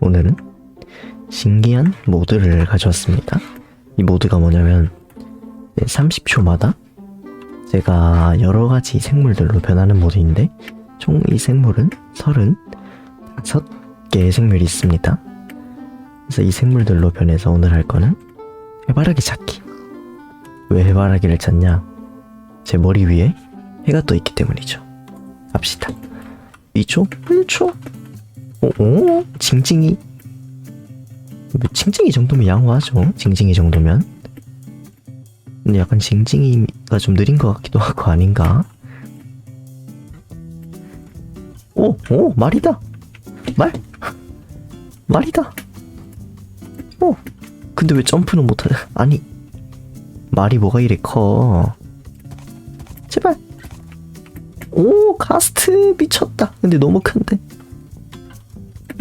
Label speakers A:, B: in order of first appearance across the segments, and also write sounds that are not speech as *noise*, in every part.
A: 오늘은 신기한 모드를 가져왔습니다. 이 모드가 뭐냐면 30초마다 제가 여러 가지 생물들로 변하는 모드인데 총 이 생물은 35개의 생물이 있습니다. 그래서 이 생물들로 변해서 오늘 할 거는 해바라기 찾기. 왜 해바라기를 찾냐? 제 머리 위에 해가 떠 있기 때문이죠. 갑시다. 2초? 1초? 오, 오, 징징이. 뭐 징징이 정도면 양호하죠. 징징이 정도면. 근데 약간 징징이가 좀 느린 것 같기도 하고 아닌가? 오, 오, 말이다. 말. 말이다. 오, 근데 왜 점프는 못하? 아니, 말이 뭐가 이래 커? 제발. 오, 가스트 미쳤다. 근데 너무 큰데.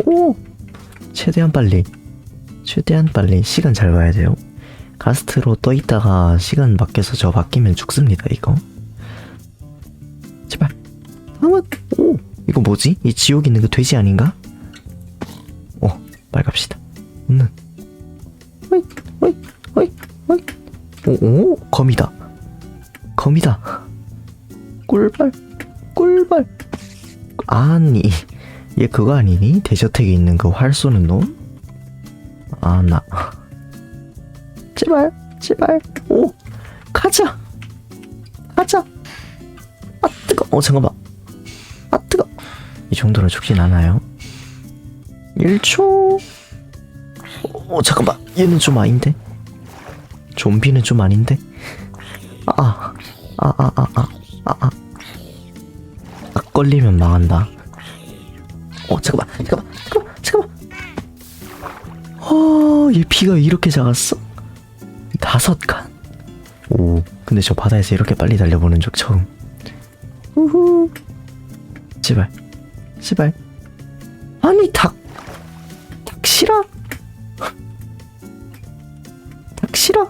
A: 오, 최대한 빨리. 최대한 빨리 시간 잘 봐야 돼요. 가스트로 떠 있다가 시간 바뀌어서 저 바뀌면 죽습니다, 이거. 제발. 다음은, 오, 이거 뭐지? 이 지옥 있는 거 돼지 아닌가? 어, 빨리 갑시다. 오늘. 어이, 어이, 어이, 어이. 오, 오, 거미다. 거미다. 꿀벌, 꿀벌. 아니, 얘 그거 아니니? 대저택에 있는 그 활 쏘는 놈? 아, 나. 제발, 제발. 오, 가자. 가자. 아, 뜨거. 어, 잠깐만. 아, 뜨거. 이 정도로 죽진 않아요. 1초. 어, 잠깐만. 얘는 좀 아닌데? 좀비는 좀 아닌데? 아, 아, 아, 아, 아, 아, 아, 아. 딱 걸리면 망한다. 어, 잠깐만, 잠깐만, 잠깐만, 잠깐만. 어, 얘 피가 왜 이렇게 작았어? 다섯 칸. 오, 근데 저 바다에서 이렇게 빨리 달려보는 적 처음. 우후. 제발, 제발. 아니, 닭, 닭 싫어? *laughs* 닭 싫어?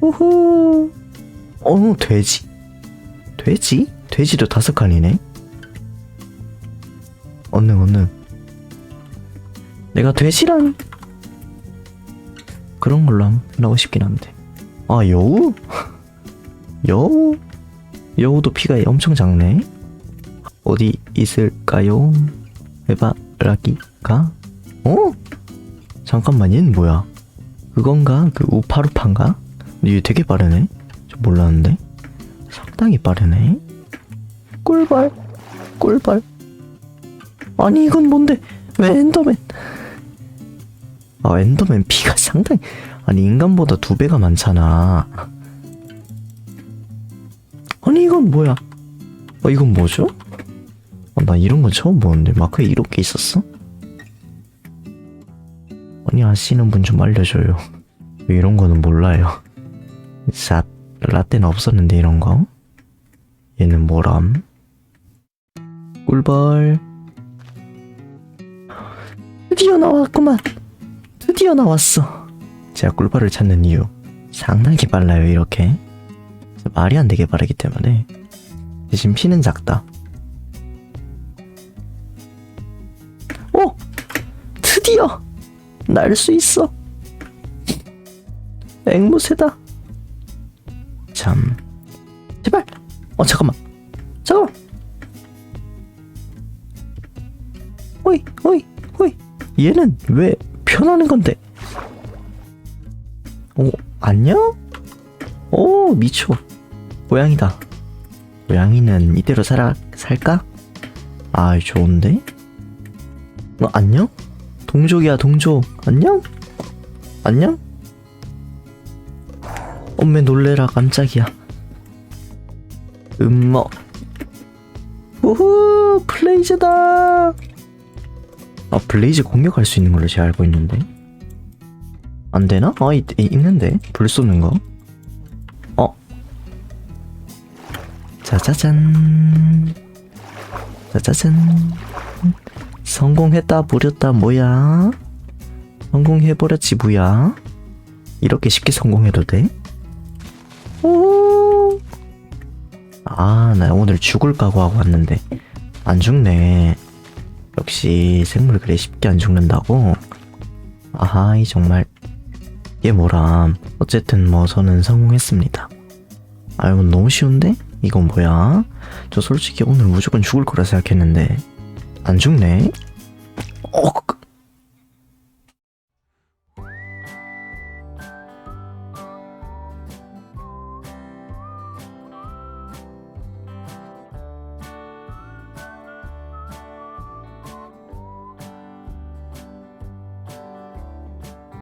A: 우후. 어, 돼지. 돼지? 돼지도 다섯 칸이네. 언능, 언능. 내가 돼지란 그런 걸로 나오고 싶긴 한데. 아, 여우? 여우? 여우도 피가 엄청 작네. 어디 있을까요? 해바라기가? 어? 잠깐만, 얘는 뭐야? 그건가? 그 우파루파인가? 얘 되게 빠르네? 좀 몰랐는데? 상당히 빠르네? 꿀벌, 꿀벌. 아니, 이건 뭔데? 왜 엔더맨? 아, 엔더맨 피가 상당히, 아니, 인간보다 두 배가 많잖아. 아니, 이건 뭐야? 어, 이건 뭐죠? 아, 나 이런 건 처음 보는데, 마크에 이렇게 있었어? 아니, 아시는 분 좀 알려줘요. 왜 이런 거는 몰라요. 샷, 라떼는 없었는데, 이런 거? 얘는 뭐람? 꿀벌. 드디어 나왔구만. 드디어 나왔어. 제가 꿀벌을 찾는 이유 상당히 빨라요 이렇게 말이 안 되게 빠르기 때문에 대신 피는 작다. 오, 드디어 날 수 있어. 앵무새다. 참, 제발. 어 잠깐만, 잠깐만. 오이, 오이, 오이. 얘는 왜 편하는 건데? 오, 안녕? 오, 미초. 고양이다. 고양이는 이대로 살아, 살까? 아, 좋은데? 어, 안녕? 동족이야, 동족. 안녕? 안녕? 엄매 놀래라, 깜짝이야. 음머. 우후, 플레이즈다! 아, 블레이즈 공격할 수 있는 걸로 제가 알고 있는데. 안 되나? 아, 있, 있- 있는데. 불 쏘는 거. 어. 짜자잔. 짜자잔. 성공했다, 부렸다, 뭐야? 성공해버렸지, 뭐야? 이렇게 쉽게 성공해도 돼? 오. 아, 나 오늘 죽을 각오하고 왔는데. 안 죽네. 역시 생물 그래 쉽게 안 죽는다고? 아하이 정말 얘 뭐람 어쨌든 뭐 저는 성공했습니다 아유 뭐 너무 쉬운데? 이건 뭐야? 저 솔직히 오늘 무조건 죽을 거라 생각했는데 안 죽네? 어